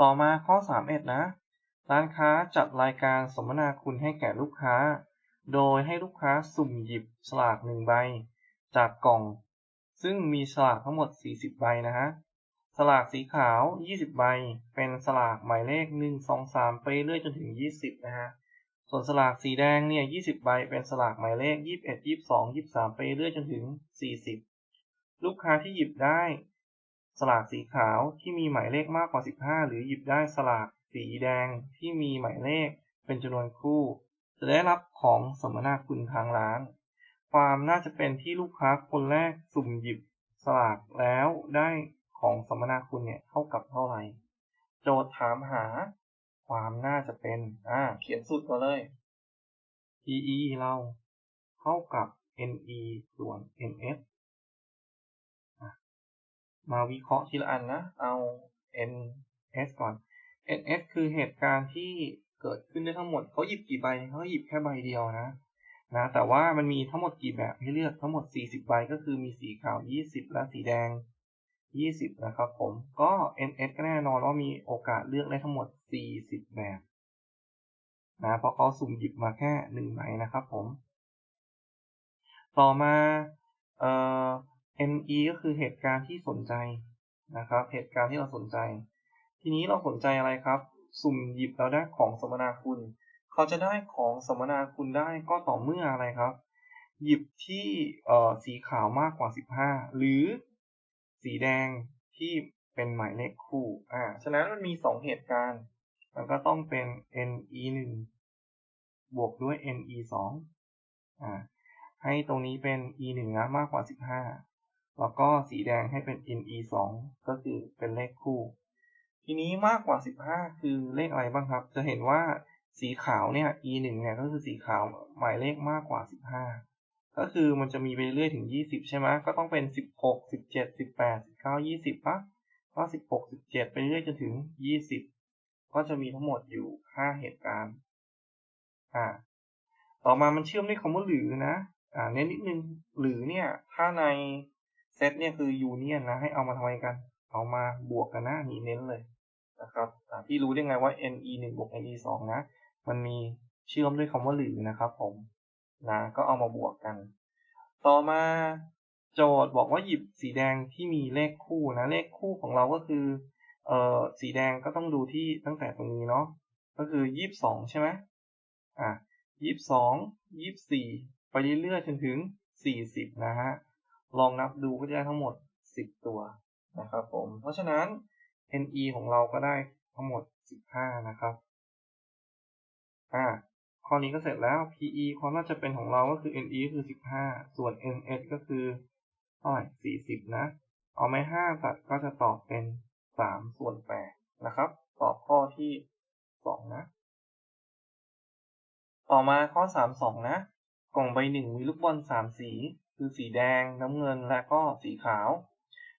ต่อมาข้อ 31 นะ ร้านค้าจัดรายการสมนาคุณให้แก่ลูกค้า โดยให้ลูกค้าสุ่มหยิบฉลากหนึ่งใบ จากกล่อง ซึ่งมีฉลากทั้งหมด 40 ใบนะฮะสลากสีขาว 20 ใบ เป็นสลากหมายเลข 1 2 3 ไปเรื่อยจนถึง 20 นะฮะ ส่วนสลากสีแดงเนี่ย 20 ใบ เป็นสลากหมายเลข 21 22 23 ไปเรื่อยจนถึง 40 ลูกค้าที่หยิบได้ สลากสีขาวที่มีหมายเลขมากกว่า 15 หรือหยิบได้สลากสีแดงที่มีหมายเลขเป็นจำนวนคู่ จะได้รับของสมนาคุณทางร้าน ความน่าจะเป็นที่ลูกค้าคนแรกสุ่มหยิบสลากแล้วได้ของสมนาคุณเนี่ยเท่ากับเท่าไหร่ โจทย์ถามหา ความน่าจะเป็น อ่า เขียนสูตรก่อนเลย PE เราเท่ากับ NE ส่วน NS มาวิเคราะห์ทีละอันนะ เอา NS ก่อน NS คือเหตุการณ์ที่เกิดขึ้นได้ทั้งหมดเขาหยิบกี่ใบเขาหยิบแค่ใบเดียวนะนะแต่ว่ามันมีทั้งหมดกี่แบบให้เลือกทั้งหมด 40 ใบก็คือมีสีขาว 20 และสีแดง 20 นะครับผมก็ NS ก็แน่นอนว่ามีโอกาสเลือกได้ทั้งหมด 40 แบบนะเพราะเขาสุ่มหยิบมาแค่1ใบนะครับผม ต่อมาเอ่อ NE ก็คือเหตุการณ์ที่สนใจนะครับ เหตุการณ์ที่เราสนใจ ทีนี้เราสนใจอะไรครับ สุ่มหยิบแล้วได้ของสมนาคุณ เขาจะได้ของสมนาคุณได้ก็ต่อเมื่ออะไรครับ หยิบที่เอ่อสีขาวมากกว่า 15 หรือสีแดงที่เป็นหมายเลขคู่ อ่า ฉะนั้นมันมี 2 เหตุการณ์ มันก็ต้องเป็น NE 1บวกด้วย NE 2อ่า ให้ตรงนี้เป็น E 1นะมากกว่า 15 แล้วก็สีแดงให้เป็น NE 2ก็คือเป็นเลขคู่ ทีนี้มากกว่า 15 คือเลขอะไรบ้างครับ จะเห็นว่าสีขาวเนี่ย E 1เนี่ยก็คือสีขาวหมายเลขมากกว่า 15 ก็คือมันจะมีไปเรื่อยถึง 20 ใช่ไหมก็ต้องเป็น 16 17 18 19 20ปะก็ 16 17 ไปเรื่อยจนถึง 20 ก็จะมีทั้งหมดอยู่ 5 เหตุการณ์อ่าต่อมามันเชื่อมด้วยคำว่าหรือนะอ่าเน้นนิดนึงหรือเนี่ยถ้าใน เซตเนี่ยคือยูเนียนนะให้เอามาทำไมกัน เอามาบวกกันนะนี่เน้นเลยนะครับพี่รู้ได้ไงว่า ne 1บวก ne 2นะ มันมีเชื่อมด้วยคำว่าหรือนะครับผมนะก็เอามาบวกกัน ต่อมาโจทย์บอกว่าหยิบสีแดงที่มีเลขคู่นะเลขคู่ของเราก็คือเอ่อสีแดงก็ต้องดูที่ตั้งแต่ตรงนี้เนาะก็คือ22ใช่ไหมอะ22 24ไปเรื่อยๆจนถึง40นะฮะ ลองนับดูก็จะได้ทั้งหมด 10 ตัวนะครับผม เพราะฉะนั้น NE ของเราก็ได้ทั้งหมด 15 นะครับอ่าข้อนี้ก็เสร็จแล้ว PE ความน่าจะเป็นของเราก็คือ NE ก็คือ 15 ส่วน NS ก็คือเท่าไหร่40 นะ เอาไม้5ตัดก็จะตอบเป็น 3 ส่วน8นะครับ ตอบข้อที่ 2 นะ ต่อมาข้อ 32 นะ กล่องใบหนึ่งมีลูกบอล 3 สี คือสีแดงน้ำเงินและก็สีขาว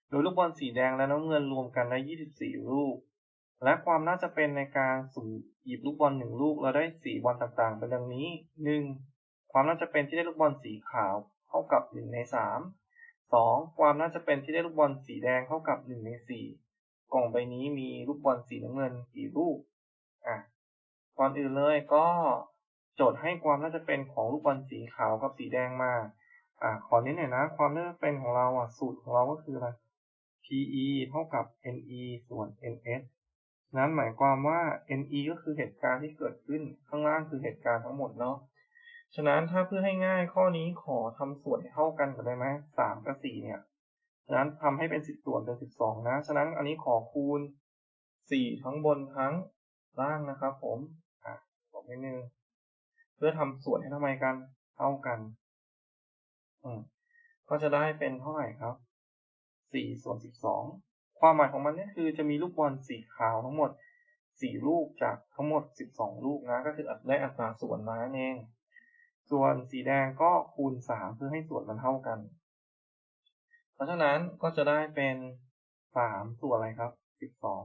โดยลูกบอลสีแดงและน้ำเงินรวมกันได้ 24 ลูก และความน่าจะเป็นในการสุ่มหยิบลูกบอลหนึ่งลูกแล้วได้สีบอลต่างๆเป็นดังนี้ 1. ความน่าจะเป็นที่ได้ลูกบอลสีขาวเท่ากับ 1 ใน 3 2. ความน่าจะเป็นที่ได้ลูกบอลสีแดงเท่ากับ 1 ใน 4 กล่องใบนี้มีลูกบอลสีน้ำเงินกี่ลูกอะก่อนอื่นเลยก็โจทย์ให้ความน่าจะเป็นของลูกบอลสีขาวกับสีแดงมา อ่าขอเน้นหน่อยนะ ความน่าจะเป็นของเราอะสูตรของเราก็คืออะไร PE เท่ากับ NE ส่วน NS นั้นหมายความว่า NE ก็คือเหตุการณ์ที่เกิดขึ้นข้างล่างคือเหตุการณ์ทั้งหมดเนาะ ฉะนั้นถ้าเพื่อให้ง่ายข้อนี้ขอทำส่วนให้เท่ากันกันได้ไหมสามกับสี่เนี่ย ฉะนั้นทำให้เป็นสิบส่วนเป็นสิบสองนะ ฉะนั้นอันนี้ขอคูณสี่ทั้งบนทั้งล่างนะครับผม อะบอกนิดนึง เพื่อทำส่วนให้ทำไมกัน เท่ากัน ก็จะได้เป็นเท่าไหร่ครับสี่ส่วนสิบสองความหมายของมันเนี่ยคือจะมีลูกบอลสีขาวทั้งหมดสี่ลูกจากทั้งหมดสิบสองลูกนะ ก็คือได้อัตราส่วนมาเองส่วนสีแดงก็คูณสามเพื่อให้ส่วนมันเท่ากัน เพราะฉะนั้นก็จะได้เป็นสามส่วนอะไรครับสิบสอง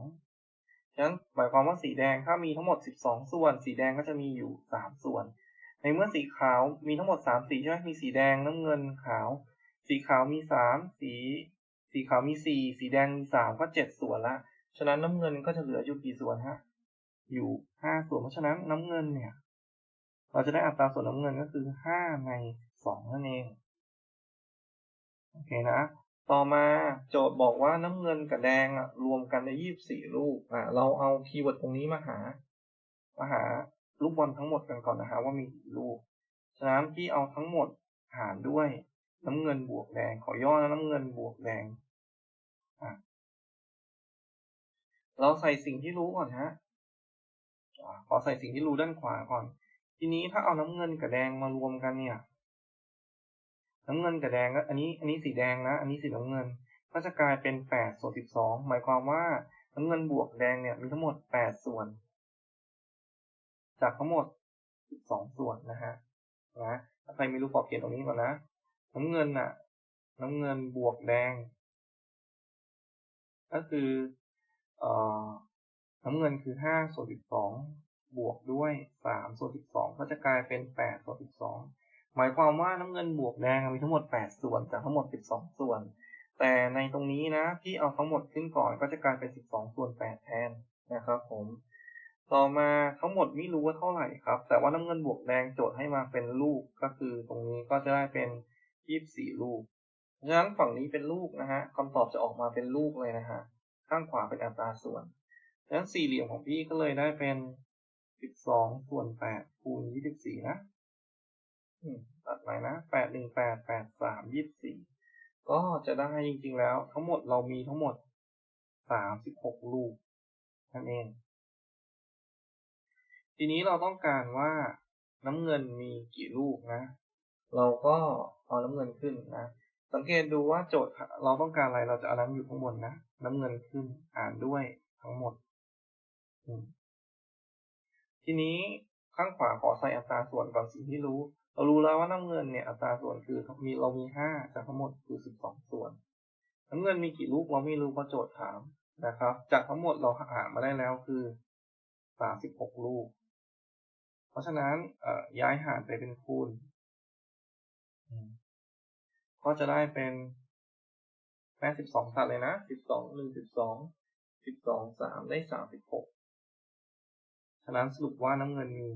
ฉะนั้นหมายความว่าสีแดงถ้ามีทั้งหมดสิบสองส่วน สีแดงก็จะมีอยู่สามส่วน ในเมื่อสีขาวมีทั้งหมดสามสีใช่ไหมมีสีแดงน้ำเงินขาว สีขาวมีสามสี สีขาวมีสี่สีแดงมีสามก็เจ็ดส่วนละฉะนั้นน้ำเงินก็จะเหลืออยู่กี่ส่วนฮะอยู่ห้าส่วนเพราะฉะนั้นน้ำเงินเนี่ย เราจะได้อัตราส่วนน้ำเงินก็คือห้าในสองนั่นเองโอเคนะต่อมาโจทย์บอกว่าน้ำเงินกับแดงอะรวมกันได้ยี่สิบสี่ลูกอะเราเอาคีย์เวิร์ดตรงนี้มาหามาหา ลูกบอลทั้งหมดกันก่อนนะฮะว่ามีกี่ลูก ฉะนั้นพี่เอาทั้งหมดหารด้วยน้ำเงินบวกแดง ขอย่อนะน้ำเงินบวกแดงอะเราใส่สิ่งที่รู้ก่อนฮะขอใส่สิ่งที่รู้ด้านขวาก่อน ทีนี้ถ้าเอาน้ำเงินกับแดงมารวมกันเนี่ย น้ำเงินกับแดงก็อันนี้ อันนี้สีแดงนะ อันนี้สีน้ำเงิน ก็จะกลายเป็นแปดส่วนสิบสองหมายความว่าน้ำเงินบวกแดงเนี่ยมีทั้งหมดแปดส่วน จากทั้งหมดสิบสองส่วนนะฮะนะถ้าใครไม่รู้ขอเขียนตรงนี้ก่อนนะ น้ำเงินน่ะน้ำเงินบวกแดง ก็คือเอ่อน้ำเงินคือห้าส่วนสิบสองบวกด้วยสามส่วนสิบสองก็จะกลายเป็นแปดส่วนสิบสองหมายความว่าน้ำเงินบวกแดงมีทั้งหมดแปดส่วนจากทั้งหมดสิบสองส่วน แต่ในตรงนี้นะที่เอาทั้งหมดขึ้นก่อนก็จะกลายเป็นสิบสองส่วนแปดแทนนะครับผม ต่อมาทั้งหมดไม่รู้ว่าเท่าไหร่ครับ แต่ว่าน้ำเงินบวกแดงโจทย์ให้มาเป็นลูกก็คือตรงนี้ก็จะได้เป็นยี่สิบสี่ลูกฉะนั้นฝั่งนี้เป็นลูกนะฮะคำตอบจะออกมาเป็นลูกเลยนะฮะข้างขวาเป็นอัตราส่วนฉะนั้นสี่เหลี่ยมของพี่ก็เลยได้เป็นสิบสองส่วนแปดคูณยี่สิบสี่นะตัดใหม่นะแปดหนึ่งแปดแปดสามยี่สิบสี่ก็จะได้จริงๆแล้ว ทั้งหมดเรามีทั้งหมดสามสิบหกลูกนั่นเอง ทีนี้เราต้องการว่าน้ำเงินมีกี่ลูกนะ เราก็เอาน้ำเงินขึ้นนะ สังเกตดูว่าโจทย์เราต้องการอะไรเราจะเอาน้ำอยู่ข้างบนนะ น้ำเงินขึ้นอ่านด้วยทั้งหมด ทีนี้ข้างขวาขอใส่อัตราส่วนก่อนสิ่งที่รู้ เรารู้แล้วว่าน้ำเงินเนี่ยอัตราส่วนคือมีเรามีห้าจากทั้งหมดคือสิบสองส่วน น้ำเงินมีกี่ลูกเราไม่รู้เพราะโจทย์ถามนะครับ จากทั้งหมดเราหามาได้แล้วคือสามสิบหกลูก เพราะฉะนั้นย้ายหารไปเป็นคูณ ก็จะได้เป็นแม่สิบสองตัดเลยนะสิบสองหนึ่งสิบสองสิบสองสามได้สามสิบหกฉะนั้นสรุปว่าน้ำเงินมี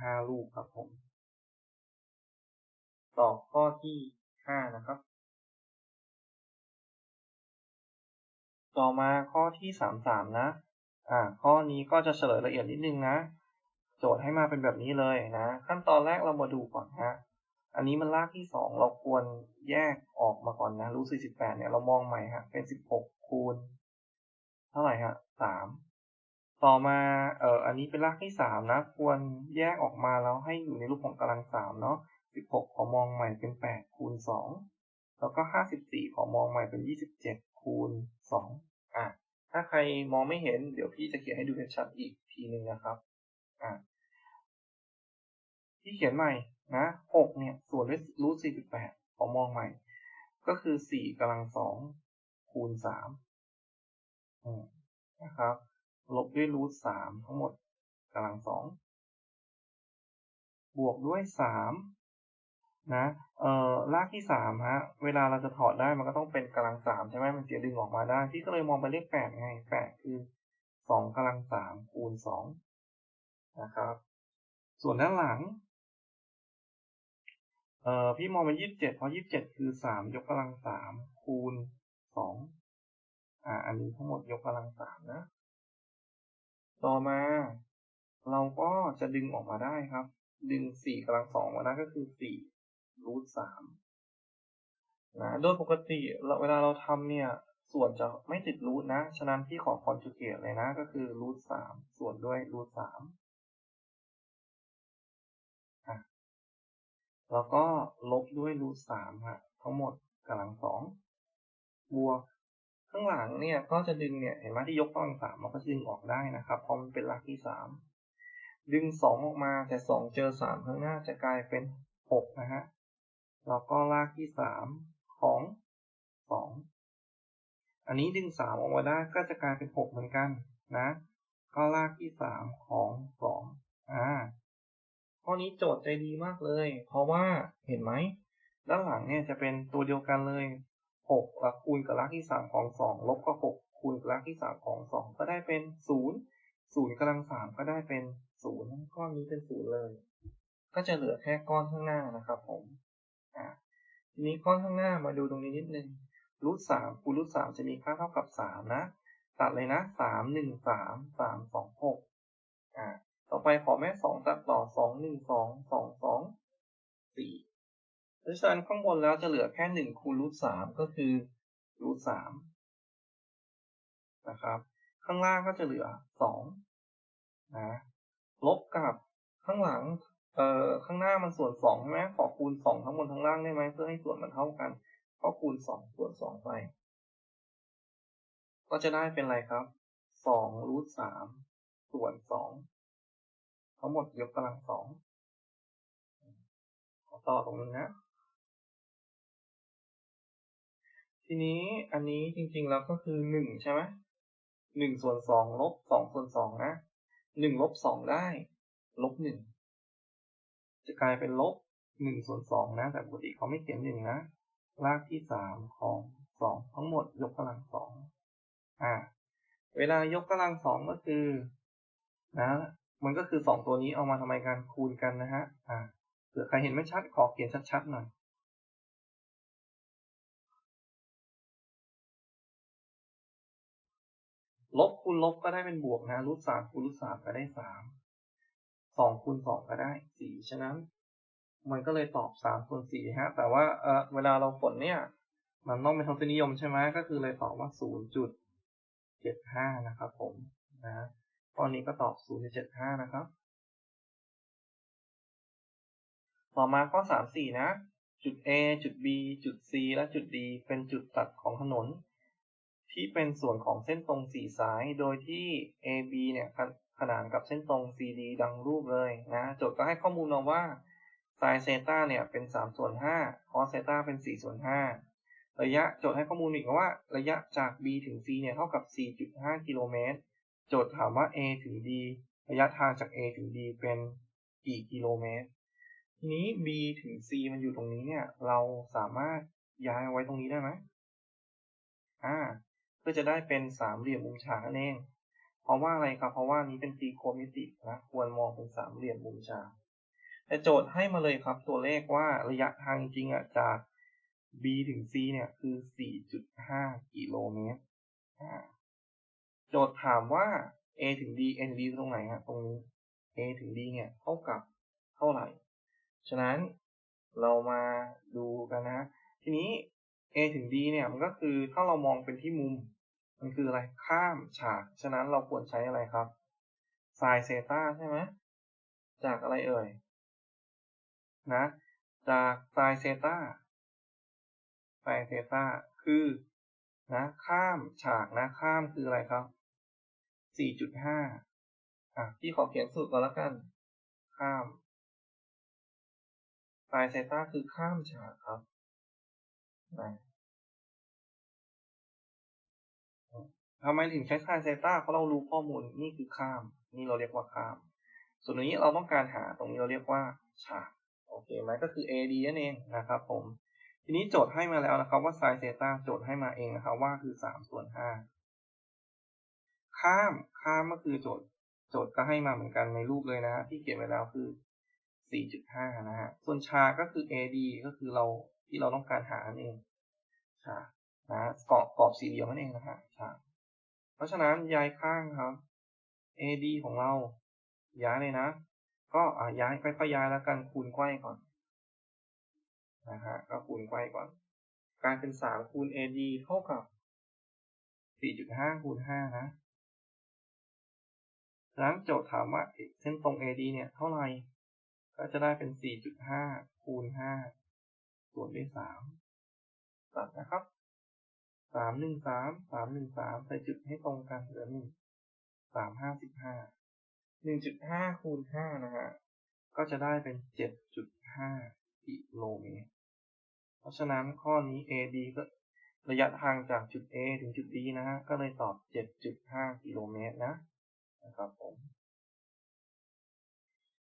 ห้าลูกครับผมต่อข้อที่ห้านะครับ ต่อมาข้อที่สามสามนะ อ่า ข้อนี้ก็จะเฉลยละเอียดนิดนึงนะ โจทย์ให้มาเป็นแบบนี้เลยนะ ขั้นตอนแรกเรามาดูก่อนฮะอันนี้มันลากที่สองเราควรแยกออกมาก่อนนะรูทสี่สิบแปดเนี่ยเรามองใหม่ฮะเป็นสิบหกคูณ เท่าไหร่ฮะสามต่อมาเอ่ออันนี้เป็นรากที่สามนะ ควรแยกออกมาแล้วให้อยู่ในรูปของกำลังสามเนาะสิบหกขอมองใหม่เป็นแปดคูณสองแล้วก็ห้าสิบสี่ขอมองใหม่เป็นยี่สิบเจ็ดคูณสองอะ ถ้าใครมองไม่เห็นเดี๋ยวพี่จะเขียนให้ดูชัดอีกทีหนึ่งนะครับ อะพี่เขียนใหม่นะหกเนี่ยส่วนด้วยรูทสี่สิบแปดขอมองใหม่ ก็คือสี่กำลังสองคูณสามนะครับ ลบด้วยรูทสามทั้งหมดกำลังสองบวกด้วยสามนะเอ่อรากที่สามฮะ เวลาเราจะถอดได้มันก็ต้องเป็นกำลังสามใช่ไหมมันจะดึงออกมาได้ ที่ก็เลยมองไปเลขแปดไงแปดคือสองกำลังสามคูณสอง นะครับ ส่วนด้านหลังเอ่อพี่มองเป็นยี่สิบเจ็ดเพราะยี่สิบเจ็ดคือสามยกกำลังสามคูณสองอ่าอันนี้ทั้งหมดยกกำลังสามนะ ต่อมาเราก็จะดึงออกมาได้ครับ ดึงสี่กำลังสองมาได้ก็คือสี่รูทสามนะโดยปกติเวลาเราทำเนี่ย ส่วนจะไม่ติดรูทนะ ฉะนั้นพี่ขอคอนจูเกตเลยนะ ก็คือรูทสามส่วนด้วยรูทสาม แล้วก็ลบด้วยรูทสามฮะทั้งหมดกำลังสองบวกข้างหลังเนี่ยก็จะดึงเนี่ยเห็นไหมที่ยกกำลังสามมันก็ดึงออกได้นะครับเพราะมันเป็นหลักที่สามดึงสองออกมาแต่สองเจอสามข้างหน้าจะกลายเป็นหกนะฮะแล้วก็ลากที่สามของสองอันนี้ดึงสามออกมาได้ก็จะกลายเป็นหกเหมือนกันนะ ก็ลากที่สามของสองอ่า ข้อนี้โจทย์ใจดีมากเลย เพราะว่าเห็นไหม ด้านหลังเนี่ยจะเป็นตัวเดียวกันเลยหกคูณกับรากที่สามของสองลบก็หกคคูณรากที่สามของสองก็ได้เป็นศูนย์ศูนย์กำลังสามก็ได้เป็นศูนย์ก้อนนี้เป็นศูนย์เลย ก็จะเหลือแค่ก้อนข้างหน้านะครับผมอ่าทีนี้ก้อนข้างหน้ามาดูตรงนี้นิดนึงรูทสามคูณรูทสามจะมีค่าเท่ากับสามนะ ตัดเลยนะสามหนึ่งสามสามสองหกอ่า ต่อไปขอแม่สองตัดต่อสองหนึ่งสองสองสองสี่เพราะฉะนั้นข้างบนแล้วจะเหลือแค่หนึ่งคูณรูทสามก็คือรูทสามนะครับ ข้างล่างก็จะเหลือสองนะลบกับข้างหลังเอ่อข้างหน้ามันส่วนสองใช่ไหมขอคูณสองทั้งบนทั้งล่างได้ไหมเพื่อให้ส่วนมันเท่ากัน ก็คูณสองส่วนสองไป ก็จะได้เป็นอะไรครับสองรูทสามส่วนสอง ทั้งหมดยกกำลังสองขอต่อตรงนี้นะ ทีนี้อันนี้จริงๆแล้วก็คือหนึ่งใช่ไหมหนึ่งส่วนสองลบสองส่วนสองนะหนึ่งลบสองได้ ลบหนึ่งจะกลายเป็นลบหนึ่งส่วนสองนะ แต่ปกติเขาไม่เขียนหนึ่งนะรากที่สามของสองทั้งหมดยกกำลังสองอ่า เวลายกกำลังสองก็คือ นะ มันก็คือสองตัวนี้เอามาทำไมการคูณกันนะฮะอ่าเผื่อใครเห็นไม่ชัดขอเขียนชัดๆหน่อยลบคูณลบก็ได้เป็นบวกนะรูทสามคูณรูทสามก็ได้สามสองคูณสองก็ได้สี่ฉะนั้น มันก็เลยตอบสามส่วนสี่ฮะ แต่ว่าเออเวลาเราผลเนี่ย มันต้องเป็นทศนิยมใช่ไหมก็คือเลยตอบว่าศูนย์จุดเจ็ดห้านะครับผมนะ ตอนนี้ก็ตอบศูนย์จุดเจ็ดห้านะครับ ต่อมาข้อสามสี่นะ จุด A จุด B จุด C และจุด D เป็นจุดตัดของถนน ที่เป็นส่วนของเส้นตรงสี่สาย โดยที่ AB เนี่ยขนานกับเส้นตรง CD ดังรูปเลยนะ โจทย์ก็ให้ข้อมูลมาว่า sin เซตาเนี่ยเป็น 3 ส่วน5 cos เซตาเป็น 4 ส่วน 5 ระยะโจทย์ให้ข้อมูลอีกว่า ระยะจาก B ถึง C เนี่ยเท่ากับ 4.5 กิโลเมตร โจทย์ถามว่า A ถึง D ระยะทางจาก A ถึง D เป็นกี่กิโลเมตร ทีนี้ B ถึง C มันอยู่ตรงนี้เนี่ย เราสามารถย้ายไว้ตรงนี้ได้ไหมอ่า เพื่อจะได้เป็นสามเหลี่ยมมุมฉากนั่นเอง เพราะว่าอะไรครับ เพราะว่านี้เป็นตรีโคณมิตินะ ควรมองเป็นสามเหลี่ยมมุมฉาก แต่โจทย์ให้มาเลยครับ ตัวเลขว่าระยะทางจริงอะจาก B ถึง C เนี่ยคือ 4.5 กิโลเมตร อ่า โจทย์ถามว่า A ถึง D N D ตรงไหนฮะตรงนี้ A ถึง D เนี่ยเท่ากับเท่าไหร่ ฉะนั้นเรามาดูกันนะ ทีนี้ A ถึง D เนี่ยมันก็คือถ้าเรามองเป็นที่มุม มันคืออะไรข้ามฉาก ฉะนั้นเราควรใช้อะไรครับ sin เซตาใช่ไหมจากอะไรเอ่ย นะ จาก sin เซตา sin เซตาคือนะข้ามฉากนะข้ามคืออะไรครับ 4.5อะพี่ขอเขียนสูตรก่อนแล้วกัน ข้าม sin เซตาคือข้ามฉากครับทำไมถึงใช้ sin เซตาเพราะเรารู้ข้อมูลนี่คือข้าม นี่เราเรียกว่าข้าม ส่วนนี้เราต้องการหาตรงนี้เราเรียกว่าฉากโอเคไหมก็คือ AD นั่นเองนะครับ ผม ทีนี้โจทย์ให้มาแล้วนะครับว่า sin เซต้าโจทย์ให้มาเองนะครับว่าคือ3ส่วน5 ข้ามข้ามก็คือโจทย์ โจทย์ก็ให้มาเหมือนกันในรูปเลยนะที่เขียนไว้แล้วคือ 4.5 นะฮะ ส่วนฉาก็คือ AD ก็คือเราที่เราต้องการหานั่นเองฉานะกรอบกรอบสี่เหลี่ยมนั่นเองนะฮะฉาเพราะฉะนั้นย้ายข้างครับ AD ของเราย้ายเลยนะ ก็อะย้ายค่อยๆย้ายแล้วกันคูณไขว้ก่อนนะฮะก็คูณไขว้ก่อนกลายเป็นสามคูณ AD เท่ากับ 4.5คูณ5นะ ดังนั้นโจทย์ถามว่าเส้นตรง AD เนี่ยเท่าไหร่ ก็จะได้เป็น 4.5 คูณ 5 ส่วนด้วย 3 ตัดนะครับสามหนึ่งสามสามหนึ่งสามใส่จุดให้ตรงกันเหลือหนึ่งสามห้าสิบห้าหนึ่งจุดห้าคูณห้านะฮะ ก็จะได้เป็นเจ็ดจุดห้ากิโลเมตร เพราะฉะนั้นข้อนี้ AD ก็ระยะทางจากจุด A ถึงจุด D นะฮะ ก็เลยตอบเจ็ดจุดห้ากิโลเมตรนะ นะครับผม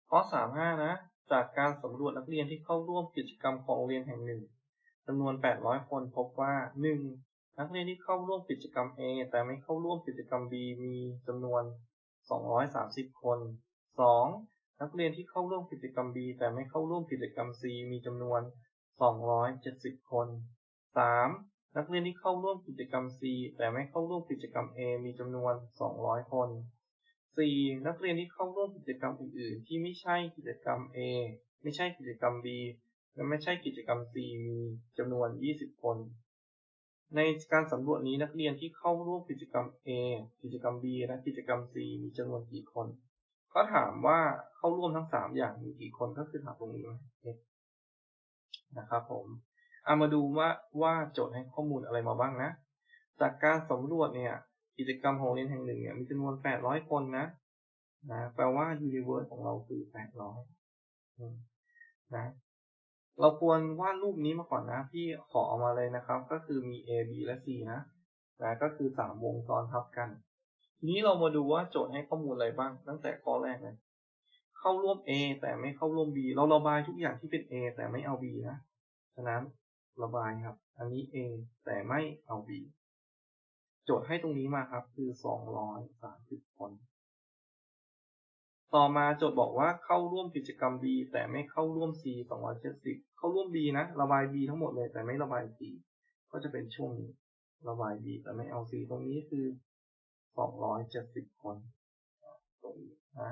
ข้อสามห้านะ จากการสำรวจนักเรียนที่เข้าร่วมกิจกรรมของโรงเรียนแห่งหนึ่งจำนวน 800 คนพบว่า 1. นักเรียนที่เข้าร่วมกิจกรรม A แต่ไม่เข้าร่วมกิจกรรม B มีจำนวน 230 คน 2. นักเรียนที่เข้าร่วมกิจกรรม B แต่ไม่เข้าร่วมกิจกรรม C มีจำนวน 270 คน 3. นักเรียนที่เข้าร่วมกิจกรรม C แต่ไม่เข้าร่วมกิจกรรม A มีจำนวน 200 คน 4. นักเรียนที่เข้าร่วมกิจกรรมอื่น ๆ ที่ไม่ใช่กิจกรรม A ไม่ใช่กิจกรรม B และไม่ใช่กิจกรรม C มีจำนวน 20 คน ในการสำรวจนี้นักเรียนที่เข้าร่วมกิจกรรม A กิจกรรม B และกิจกรรม C มีจำนวนกี่คนเขาถามว่าเข้าร่วมทั้ง 3 อย่างมีกี่คนก็คือถามตรงนี้นะครับผมเอามาดูว่าว่าโจทย์ให้ข้อมูลอะไรมาบ้างนะ จากการสำรวจเนี่ย กิจกรรมของเรียนแห่งหนึ่งเนี่ยมีจำนวน800คนนะนะแปลว่า universe ของเราคือ800นะเราควรวาดรูปนี้มาก่อนนะพี่ขอเอามาเลยนะครับ ก็คือมี A B และ C นะนะก็คือ3วงซ้อนทับกัน ทีนี้เรามาดูว่าโจทย์ให้ข้อมูลอะไรบ้าง ตั้งแต่ข้อแรกเลยเข้าร่วม A แต่ไม่เข้าร่วม B เราระบายทุกอย่างที่เป็น A แต่ไม่เอา B นะ ฉะนั้นระบายครับ อันนี้ A แต่ไม่เอา B โจทย์ให้ตรงนี้มาครับ คือ230คน ต่อมาโจทย์บอกว่าเข้าร่วมกิจกรรม B แต่ไม่เข้าร่วม C 270เข้าร่วม B นะ ระบาย B ทั้งหมดเลยแต่ไม่ระบาย C ก็จะเป็นช่วงนี้ระบาย B แต่ไม่เอา C ตรงนี้คือ270คนตรงนี้นะ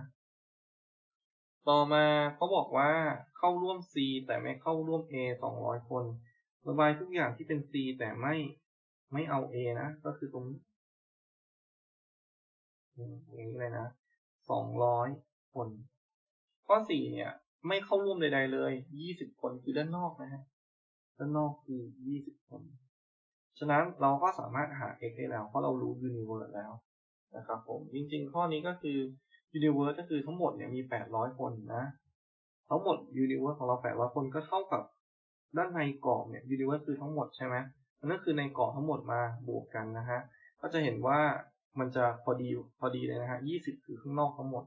ต่อมาเขาบอกว่าเข้าร่วม C แต่ไม่เข้าร่วม A 200 คน ระบายทุกอย่างที่เป็น C แต่ไม่ ไม่เอา A นะ ก็คือตรงนี้อย่างนี้เลยนะ200คน ข้อ4เนี่ย ไม่เข้าร่วมใดๆเลย20คนคือด้านนอกนะฮะด้านนอกคือ20คน ฉะนั้นเราก็สามารถหา x ได้แล้ว เพราะเรารู้ universe แล้วนะครับผม จริงๆ ข้อนี้ก็คือ universe ก็คือทั้งหมดเนี่ยมี800คนนะ ทั้งหมด universe ของเรา800คนก็เท่ากับด้านในกรอบเนี่ย universe คือทั้งหมดใช่ไหม นั่นคือในกรอบทั้งหมดมาบวกกันนะฮะก็จะเห็นว่ามันจะพอดีพอดีเลยนะฮะ20คือข้างนอกทั้งหมด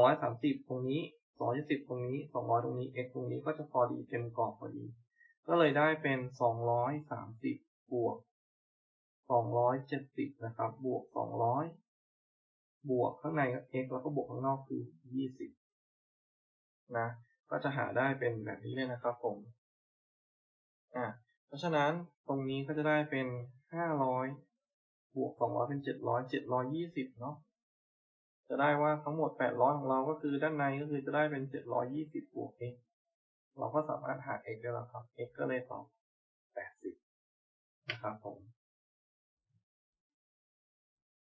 230ตรงนี้270ตรงนี้200ตรงนี้ x ตรงนี้ก็จะพอดีเต็มกรอบพอดี ก็เลยได้เป็น230บวก270นะครับ บวก200บวกข้างใน x แล้วก็บวกข้างนอกคือ20นะ ก็จะหาได้เป็นแบบนี้เลยนะครับผม อ่าเพ ราะฉะนั้นตรงนี้ก็จะได้เป็น500บวก200เป็น700 720เนาะจะได้ว่าทั้งหมด800ของเราก็คือด้านในก็คือจะได้เป็น720บวก x เราก็สามารถหา x ได้แล้วครับ x ก็เลยตอบ80นะครับผม